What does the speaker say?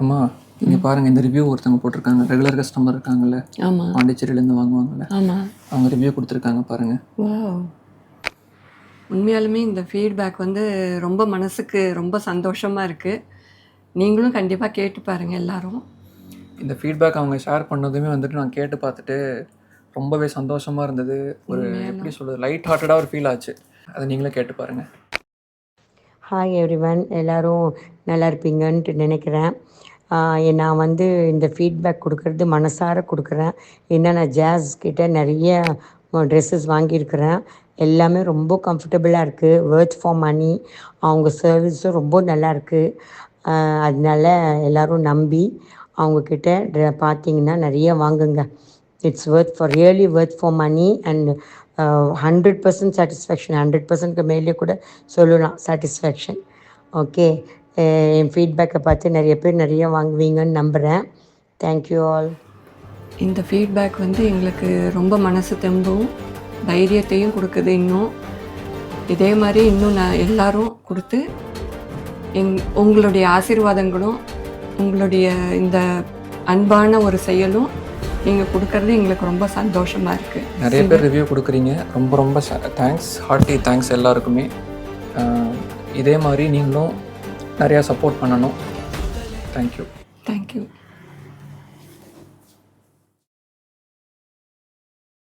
அம்மா இங்கே பாருங்கள் இந்த ரிவ்யூ ஒருத்தவங்க போட்டிருக்காங்க. ரெகுலர் கஸ்டமர் இருக்காங்கல்ல ஆமாம் பாண்டிச்சேரியிலேருந்து வாங்குவாங்கல்ல ஆமாம் அவங்க ரிவ்யூ கொடுத்துருக்காங்க பாருங்கள் வாவ் உண்மையாலுமே இந்த ஃபீட்பேக் வந்து ரொம்ப மனசுக்கு ரொம்ப சந்தோஷமாக இருக்குது நீங்களும் கண்டிப்பாக கேட்டு பாருங்கள் எல்லாரும். இந்த ஃபீட்பேக் அவங்க ஷேர் பண்ணதுமே வந்துட்டு நான் கேட்டு பார்த்துட்டு ரொம்பவே சந்தோஷமாக இருந்தது. ஒரு எப்படி சொல்கிறது லைட் ஹார்ட்டடாக ஒரு ஃபீல் ஆச்சு. அதை நீங்களே கேட்டு பாருங்கள் ஹாய் எவ்ரிவன் எல்லாரும் நல்லா இருப்பீங்கன்ட்டு நினைக்கிறேன். நான் வந்து இந்த ஃபீட்பேக் கொடுக்கறது மனசார கொடுக்குறேன். ஏன்னா நான் ஜாஸ் கிட்டே நிறைய ட்ரெஸ்ஸஸ் வாங்கியிருக்கிறேன். எல்லாமே ரொம்ப கம்ஃபர்டபுளாக இருக்குது வேர்த் ஃபார் மணி அவங்க சர்வீஸும் ரொம்ப நல்லா இருக்குது அதனால எல்லோரும் நம்பி அவங்கக்கிட்ட ட்ர- பார்த்தீங்கன்னா நிறைய வாங்குங்க. It's worth for really worth for money and hundred percent satisfaction hundred பர்சன்ட்க்கு மேலே கூட சொல்லலாம் சாட்டிஸ்ஃபேக்ஷன் ஓகே என் ஃபீட்பேக்கை பார்த்து நிறைய பேர் நிறைய வாங்குவீங்கன்னு நம்புகிறேன் தேங்க்யூ ஆல் இந்த ஃபீட்பேக் வந்து எங்களுக்கு ரொம்ப மனசு தெம்பும் தைரியத்தையும் கொடுக்குது இன்னும். இதே மாதிரி இன்னும் நான் எல்லாரும் கொடுத்து எங் உங்களுடைய ஆசீர்வாதங்களும் உங்களுடைய இந்த அன்பான ஒரு செயலும் நீங்கள் கொடுக்கறது எங்களுக்கு ரொம்ப சந்தோஷமாக இருக்குது நிறைய பேர் ரிவ்யூ கொடுக்குறீங்க. ரொம்ப ரொம்ப தேங்க்ஸ் ஹார்ட்டி தேங்க்ஸ் எல்லாருக்குமே. இதே மாதிரி நீங்களும் நிறையா சப்போர்ட் பண்ணணும். Thank you thank you